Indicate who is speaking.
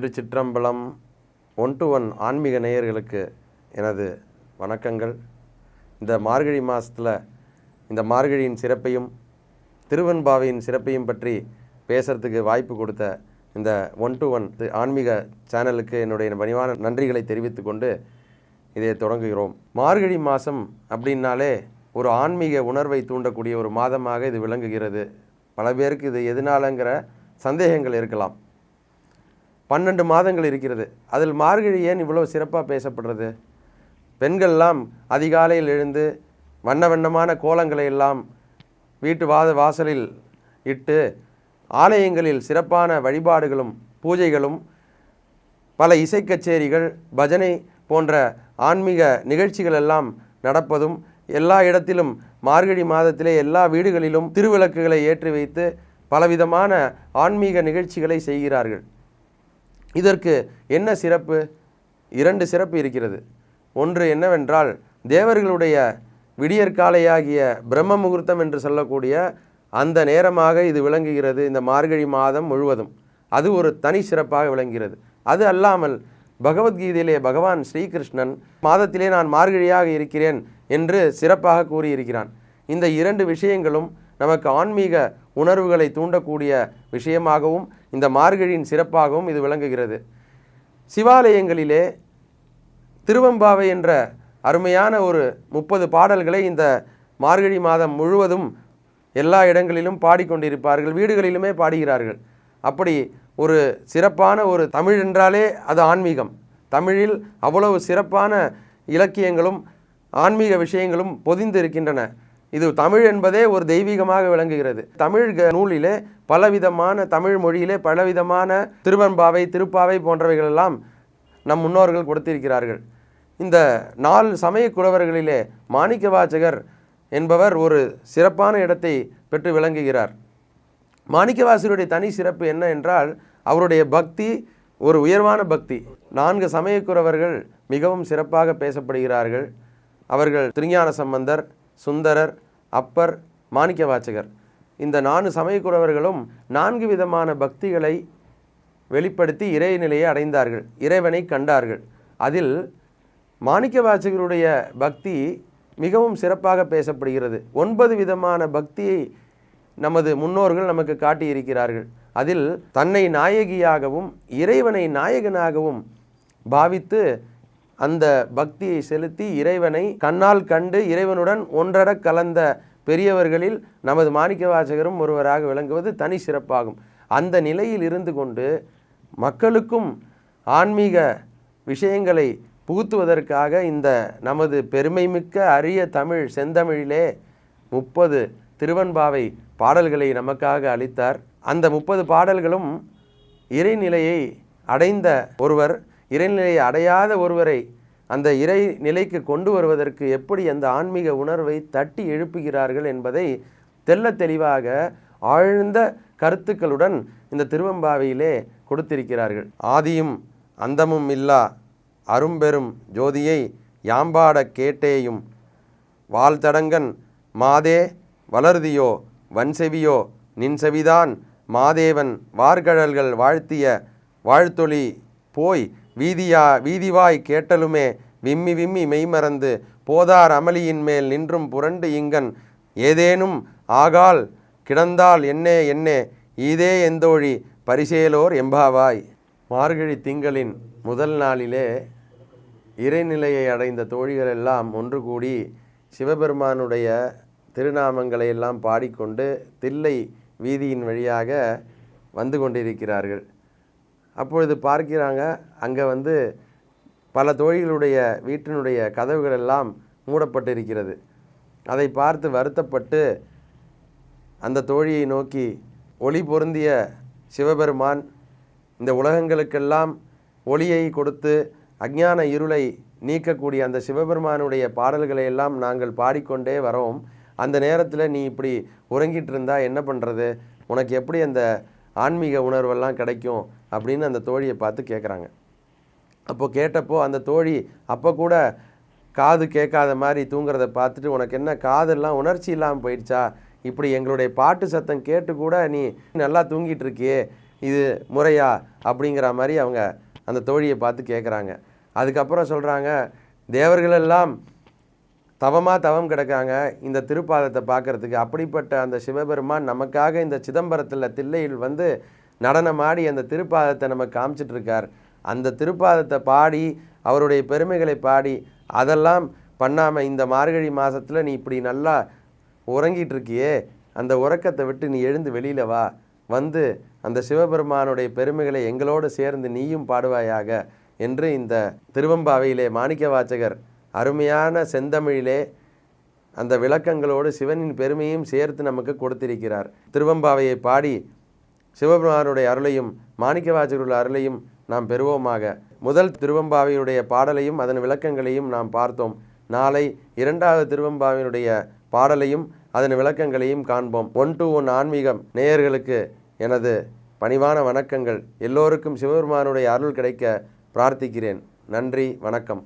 Speaker 1: Thiruchitrambalam one to one ஆன்மீக நேயர்களுக்கு எனது வணக்கங்கள். இந்த மார்கழி மாதத்தில் இந்த மார்கழியின் சிறப்பையும் திருவெண்பாவையின் சிறப்பையும் பற்றி பேசுகிறதுக்கு வாய்ப்பு கொடுத்த இந்த ஒன் டு ஒன் ஆன்மீக சேனலுக்கு என்னுடைய பணிவான நன்றிகளை தெரிவித்து கொண்டு இதை தொடங்குகிறோம். மார்கழி மாதம் அப்படின்னாலே ஒரு ஆன்மீக உணர்வை தூண்டக்கூடிய ஒரு மாதமாக இது விளங்குகிறது. பல பேருக்கு இது எதனாலங்கிற சந்தேகங்கள் இருக்கலாம். பன்னெண்டு மாதங்கள் இருக்கிறது. அதில் மார்கழி ஏன் இவ்வளோ சிறப்பாக பேசப்படுறது? பெண்கள்லாம் அதிகாலையில் எழுந்து வண்ண வண்ணமான கோலங்களை எல்லாம் வீட்டு வாத வாசலில் இட்டு ஆலயங்களில் சிறப்பான வழிபாடுகளும் பூஜைகளும் பல இசைக்கச்சேரிகள் பஜனை போன்ற ஆன்மீக நிகழ்ச்சிகள் எல்லாம் நடப்பதும் எல்லா இடத்திலும் மார்கழி மாதத்திலே எல்லா வீடுகளிலும் திருவிளக்குகளை ஏற்றி வைத்து பலவிதமான ஆன்மீக நிகழ்ச்சிகளை செய்கிறார்கள். இதற்கு என்ன சிறப்பு? இரண்டு சிறப்பு இருக்கிறது. ஒன்று என்னவென்றால் தேவர்களுடைய விடியற்காலையாகிய பிரம்ம முகூர்த்தம் என்று சொல்லக்கூடிய அந்த நேரமாக இது விளங்குகிறது இந்த மார்கழி மாதம் முழுவதும். அது ஒரு தனி சிறப்பாக விளங்குகிறது. அது அல்லாமல் பகவத்கீதையிலே பகவான் ஸ்ரீகிருஷ்ணன் மாதத்திலே நான் மார்கழியாக இருக்கிறேன் என்று சிறப்பாக கூறியிருக்கிறான். இந்த இரண்டு விஷயங்களும் நமக்கு ஆன்மீக உணர்வுகளை தூண்டக்கூடிய விஷயமாகவும் இந்த மார்கழியின் சிறப்பாகவும் இது விளங்குகிறது. சிவாலயங்களிலே திருவம்பாவை என்ற அருமையான ஒரு முப்பது பாடல்களை இந்த மார்கழி மாதம் முழுவதும் எல்லா இடங்களிலும் பாடிக்கொண்டிருப்பார்கள் வீடுகளிலுமே பாடுகிறார்கள். அப்படி ஒரு சிறப்பான ஒரு தமிழ் என்றாலே அது ஆன்மீகம். தமிழில் அவ்வளவு சிறப்பான இலக்கியங்களும் ஆன்மீக விஷயங்களும் பொதிந்து இருக்கின்றன இது தமிழ் என்பதே ஒரு தெய்வீகமாக விளங்குகிறது. தமிழ் நூலிலே பலவிதமான தமிழ் மொழியிலே பலவிதமான திருவன்பாவை திருப்பாவை போன்றவைகளெல்லாம் நம் முன்னோர்கள் கொடுத்திருக்கிறார்கள். இந்த நாலு சமய குறவர்களிலே மாணிக்கவாசகர் என்பவர் ஒரு சிறப்பான இடத்தை பெற்று விளங்குகிறார். மாணிக்கவாசகருடைய தனி சிறப்பு என்ன என்றால் அவருடைய பக்தி ஒரு உயர்வான பக்தி. நான்கு சமயக்குறவர்கள் மிகவும் சிறப்பாக பேசப்படுகிறார்கள். அவர்கள் திருஞான சம்பந்தர் சுந்தரர் அப்பர் மாணிக்கவாசகர் இந்த நான்கு சமயக்குறவர்களும் நான்கு விதமான பக்திகளை வெளிப்படுத்தி இறைநிலையை அடைந்தார்கள். இறைவனை கண்டார்கள். அதில் மாணிக்கவாசகருடைய பக்தி மிகவும் சிறப்பாக பேசப்படுகிறது. ஒன்பது விதமான பக்தியை நமது முன்னோர்கள் நமக்கு காட்டியிருக்கிறார்கள். அதில் தன்னை நாயகியாகவும் இறைவனை நாயகனாகவும் பாவித்து அந்த பக்தியை செலுத்தி இறைவனை கண்ணால் கண்டு இறைவனுடன் ஒன்றட கலந்த பெரியவர்களில் நமது மாணிக்கவாசகரும் ஒருவராக விளங்குவது தனி சிறப்பாகும். அந்த நிலையில் இருந்து கொண்டு மக்களுக்கும் ஆன்மீக விஷயங்களை புகுத்துவதற்காக இந்த நமது பெருமைமிக்க அரிய தமிழ் செந்தமிழிலே முப்பது திருவன்பாவை பாடல்களை நமக்காக அளித்தார். அந்த முப்பது பாடல்களும் இறைநிலையை அடைந்த ஒருவர் இறைநிலையை அடையாத ஒருவரை அந்த இறை நிலைக்கு கொண்டு வருவதற்கு எப்படி அந்த ஆன்மீக உணர்வை தட்டி எழுப்புகிறார்கள் என்பதை தெல்ல தெளிவாக ஆழ்ந்த கருத்துக்களுடன் இந்த திருவம்பாவையிலே கொடுத்திருக்கிறார்கள். ஆதியும் அந்தமும் இல்லா அரும்பெரும் ஜோதியை யாம்பாடக் கேட்டேயும் வாழ்தடங்கன் மாதே வளர்தியோ வன்செவியோ நின்செவிதான் மாதேவன் வார்கழல்கள் வாழ்த்திய வாழ்த்தொளி போய் வீதியா வீதிவாய் கேட்டலுமே விம்மி விம்மி மெய்மறந்து போதார் அமளியின் மேல் நின்றும் புரண்டு இங்கன் ஏதேனும் ஆகால் கிடந்தால் என்னே என்னே ஈதே எந்தோழி பரிசேலோர் எம்பாவாய். மார்கழி திங்களின் முதல் நாளிலே இறைநிலையை அடைந்த தோழிகள் எல்லாம் ஒன்று கூடி சிவபெருமானுடைய திருநாமங்களை எல்லாம் பாடிக்கொண்டு தில்லை வீதியின் வழியாக வந்து கொண்டிருக்கிறார்கள். அப்பொழுது பார்க்கிறாங்க அங்கே வந்து பல தோழிகளுடைய வீட்டினுடைய கதவுகள் எல்லாம் மூடப்பட்டிருக்கிறது. அதை பார்த்து வருத்தப்பட்டு அந்த தோழியை நோக்கி ஒளி பொருந்திய சிவபெருமான் இந்த உலகங்களுக்கெல்லாம் ஒளியை கொடுத்து அஜ்ஞான இருளை நீக்கக்கூடிய அந்த சிவபெருமானுடைய பாடல்களை எல்லாம் நாங்கள் பாடிக்கொண்டே வரோம். அந்த நேரத்தில் நீ இப்படி உறங்கிட்டு இருந்தா என்ன பண்ணுறது உனக்கு எப்படி அந்த ஆன்மீக உணர்வெல்லாம் கிடைக்கும்? அப்படின்னு அந்த தோழியை பார்த்து கேட்குறாங்க அப்போது கேட்டப்போ அந்த தோழி அப்போ கூட காது கேட்காத மாதிரி தூங்குறத பார்த்துட்டு உனக்கு என்ன காதெல்லாம் உணர்ச்சி இல்லாமல் போயிடுச்சா? இப்படி எங்களுடைய பாட்டு சத்தம் கேட்டு கூட நீ நல்லா தூங்கிட்டு இருக்கியே இது முறையா? அப்படிங்கிற மாதிரி அவங்க அந்த தோழியை பார்த்து கேட்குறாங்க அதுக்கப்புறம் சொல்கிறாங்க தேவர்களெல்லாம் தவமாக தவம் கிடக்காங்க இந்த திருப்பாதத்தை பார்க்கறதுக்கு. அப்படிப்பட்ட அந்த சிவபெருமான் நமக்காக இந்த சிதம்பரத்தில் தில்லையில் வந்து நடனமாடி அந்த திருப்பாதத்தை நம்ம காமிச்சிட்ருக்கார். அந்த திருப்பாதத்தை பாடி அவருடைய பெருமைகளை பாடி அதெல்லாம் பண்ணாமல் இந்த மார்கழி மாதத்தில் நீ இப்படி நல்லா உறங்கிட்டு இருக்கியே அந்த உறக்கத்தை விட்டு நீ எழுந்து வெளியில வா. வந்து அந்த சிவபெருமானுடைய பெருமைகளை எங்களோடு சேர்ந்து நீயும் பாடுவாயாக என்று இந்த திருவம்பாவையிலே மாணிக்க வாச்சகர் அருமையான செந்தமிழிலே அந்த விளக்கங்களோடு சிவனின் பெருமையும் சேர்த்து நமக்கு கொடுத்திருக்கிறார். திருவம்பாவையை பாடி சிவபெருமானுடைய அருளையும் மாணிக்கவாசகருடைய அருளையும் நாம் பெறுவோமாக. முதல் திருவம்பாவையுடைய பாடலையும் அதன் விளக்கங்களையும் நாம் பார்த்தோம். நாளை இரண்டாவது திருவம்பாவினுடைய பாடலையும் அதன் விளக்கங்களையும் காண்போம். ஒன் டு ஒன் ஆன்மீகம் நேயர்களுக்கு எனது பணிவான வணக்கங்கள். எல்லோருக்கும் சிவபெருமானுடைய அருள் கிடைக்க பிரார்த்திக்கிறேன். நன்றி வணக்கம்.